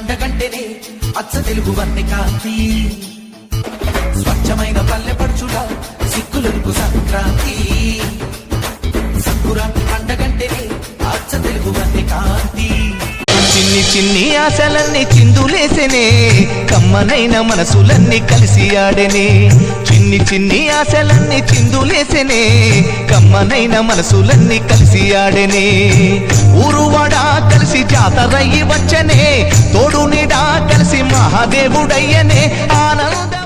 పండగంటేనే అచ్చ తెలుగు వన్నె కాంతి. స్వచ్ఛమైన పల్లె పడుచుల సిక్కులకు సంక్రాంతి. సంకురాంతి పండగంటేనే అచ్చ తెలుగు వన్నె కాంతి. చిన్ని చిన్ని ఆశలన్నీ చిందులేసెనే కమ్మనైన మనసులన్నీ కలిసి ఆడెనే. చిన్ని చిన్ని ఆశలన్నీ చిందులేసెనే కమ్మనైన మనసులన్నీ కలిసి ఆడెనే. ఊరువాడా కలిసి జాతరయ్యి వచ్చనే. తోడు నిడా కలిసి మహాదేవుడయ్యనే. ఆనంద